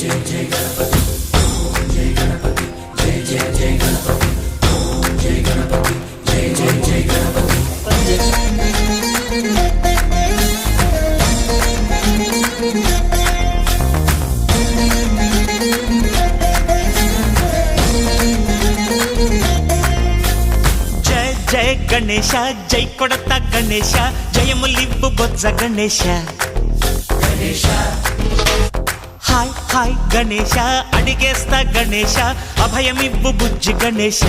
జయ జయ గణపతి ఓం జయ గణపతి జయ జయ జయ గణపతి ఓం జయ గణేశ జై కొడత గణేశ జయములివ్వు బొజ్జ గణేశ గణేశ. హాయ్ హాయ్ గణేశ. అడిగేస్తా గణేశ. అభయమివ్వు బుజ్జి గణేశ.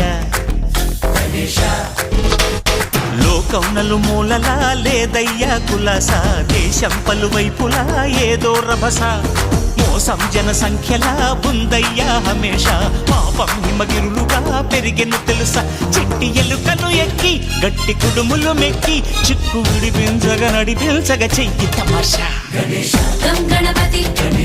లోకం నలుమూలలా లేదయ్యా కులాస. దేశం పలువైపులా ఏదో రభస. మోసం జన సంఖ్యలా ఉందయ్యా హమేష. పాపం హిమగిరులుగా పెరిగెను తెలుసా. చెట్టి ఎలుకను ఎక్కి గట్టి కుడుములు మెక్కి చిక్కు విడిపించగా నడిపించగా చెయ్యి తమాషా. గం గణపతి గం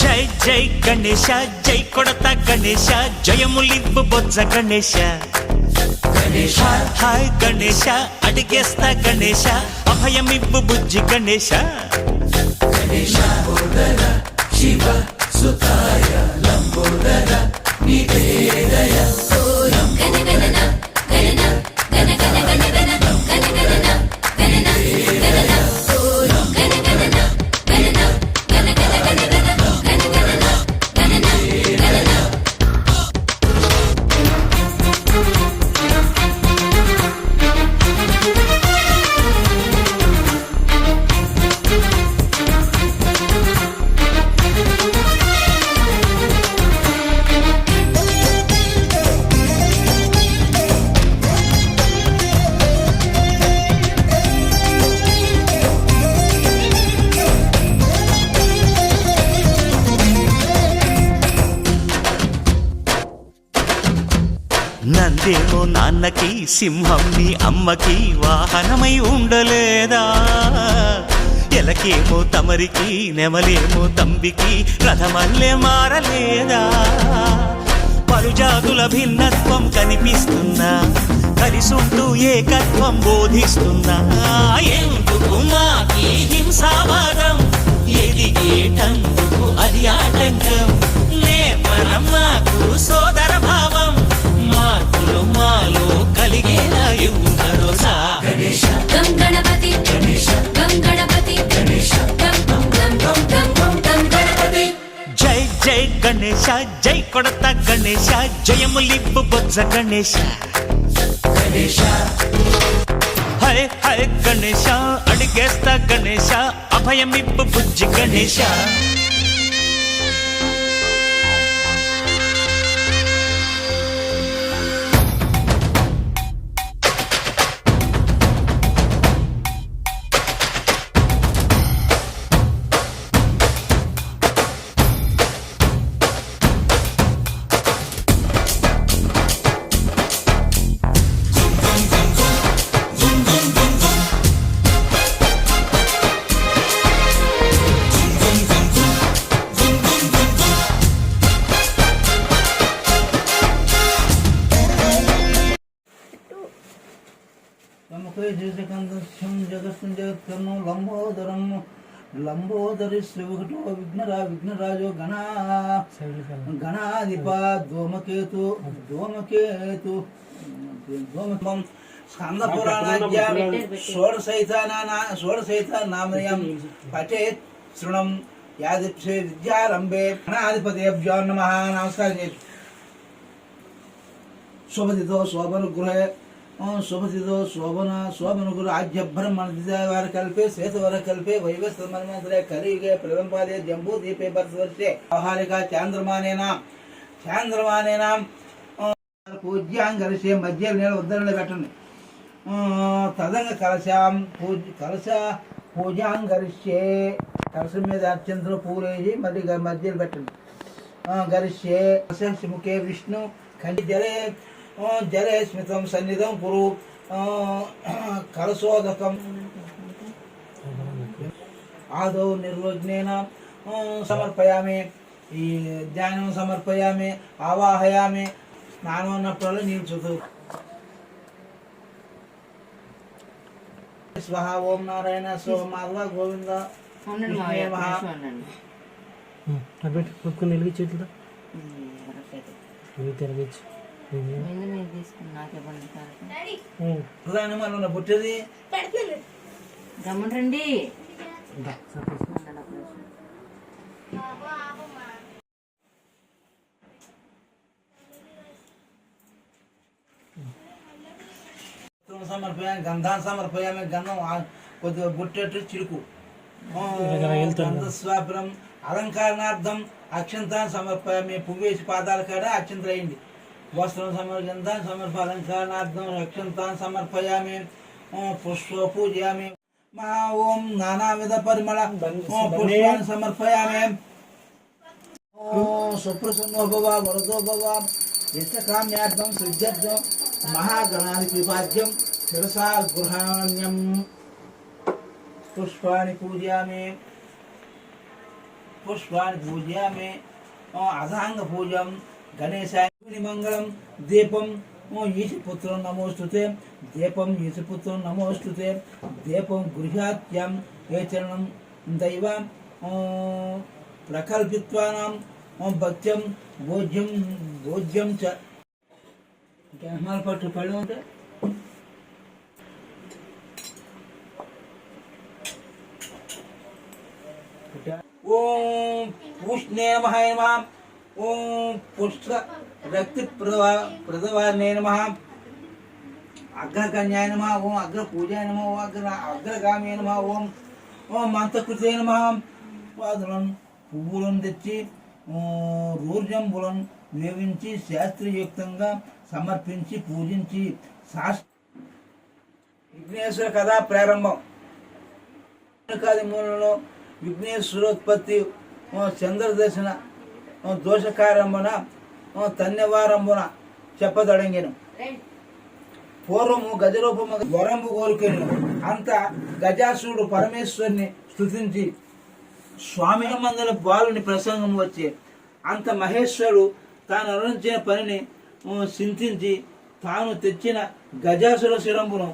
జై జై గణేశ జై కొడత గణేశ జయములివ్వు బొజ్జ గణేశ. హాయ్ హాయ్ గణేశ అడిగేస్తా గణేశ అభయమివ్వు బుజ్జి గణేశ. గణ గణన గణన నందేమో నాన్నకి సింహం నీ అమ్మకి వాహనమై ఉండలేదా? ఎలకేమో తమరికి నెమలేమో తంబికి రథమల్లే మారలేదా? పలుజాతుల భిన్నత్వం కనిపిస్తున్నా కలిసుంటూ ఏకత్వం బోధిస్తున్నా ఎందుకు మాకి హింసావాదం? ఎదిగేటందుకు అది ఆటంకం? నేపరం మాకు సో జై కొడత గణేశ జయములిబ్బు బొజ్జ గణేశ. గణేశ హై హై గణేశ అడిగేస్తా గణేశ అభయమిబ్బు బుజ్జి గణేశ. తమకే జగస్సు జగస్సం జగత్కర్ణం లంబోదరం లంబోదరి శ్రీవకటో విఘ్నరా విఘ్నరాజో గణా గణాధిప ధూమకేతు ధూమకేతు ధూమకం స్కంద పురాణాద్యాం షోడశైతానా షోడశైత నామయం పఠేత్ శృణం యాదిప్సే విద్యారంభే గణాధిపతేభ్యో నమ నమస్కారం చేసి. శోభతితో శోభను గృహే శోభతితో శోభన శోభనుగురు గురు వారి కల్పే శ్వేతవర కల్పే వైవస్త మన్మంతరే కలియుగే ప్రథమపాదే జంబూ దీపే భరతవర్షే ఆహారిక చాంద్రమానేనా చాంద్రమానేనా. పూజ్యాంగరిషే మధ్య నేను ఉద్ధరణ పెట్టండి. తదంగ కలశాం పూజ కలశ పూజాంగరిష్యే. కలశం మీద అత్యంత పూరేసి మళ్ళీ మధ్యలో పెట్టండి. గరిష్యే కలశ విష్ణు కంటి జలే జలే స్మితం సన్నిధం ఆ, కలశోదకం. ఆదౌ నిర్వజ్ఞేన సమర్పయామి. ఈ ధ్యానం సమర్పయామి ఆవాహయామి. స్నానం అన్నప్పుడు నీళ్ళు చదువు స్వహ ఓం నారాయణ శివ మాధవ గోవింద ఉండండి విష్ణువే మావయ్య మహా. కొంచెం ఉండండి. అటు కొట్టుకుని వెలిగి చేతులు ఉమ్, వరసైతే. ఇవి తిరగచ్చు మన పుట్టేది గమ్మండి సమర్పయామి గంధాన్ని సమర్పయామి గంధం కొద్దిగా బుట్టేట్టు చిరుకు గంధస్వాపురం అలంకరణార్థం అక్షంతాన్ని సమర్పయా. పువ్వేసి పాదాల కాడ అక్షంతలు అయింది वस्त्रं समर्जनता समर्पण करणार्थम रक्षता समर्पयामि। पुष्प पूजयामि ओम नानाविध परिमल पुष्पान समर्पयामि। सुप्रसन्नो भव, वरदो भव। इष्टकाम्यार्थं इष्टकाम्यार्थम महागणानि विभाज्यं, शिरसा गृहाण्यं पुष्पाणि पूजयामि। पुष्पाणि पूजयामि। अथाङ्गपूजं गणेशाय मंगलम दीपम ईशपुत्र नमोस्तुते दीपम ईशपुत्र नमोस्तुते दीपम गृहात्यम ये चरण दैव प्रकल भक्त्यं भोज्यम भोज्यम च हमारे पास पढ़ो ओम पुष्णे महाय ओम पुष्ट రక్తి ప్రదవా ప్రదవాన్నే నమ అగ్రకన్యాయ నమ ఓం అగ్ర పూజాయ నమ ఓం అగ్ర అగ్రగామి నమ ఓం ఓం మంత్రకృతే నమ పాదులను పువ్వులను తెచ్చి రూర్జంబులను వేవించి శాస్త్రయుక్తంగా సమర్పించి పూజించి శాస్ విఘ్నేశ్వర కథ ప్రారంభం కాది మూలలో విఘ్నేశ్వరోత్పత్తి చంద్రదర్శన దోషకారంభన తన్యవారంభన చెప్పదొడంగెను పూర్వము గజరూపము వరంబు కోరుకెను. అంత గజాసురుడు పరమేశ్వరుని స్తుతించి స్వామి మందుల బాలుని ప్రసంగం వచ్చి అంత మహేశ్వరుడు తాను అనురించిన పనిని చింతించి తాను తెచ్చిన గజాసుర శిరంబును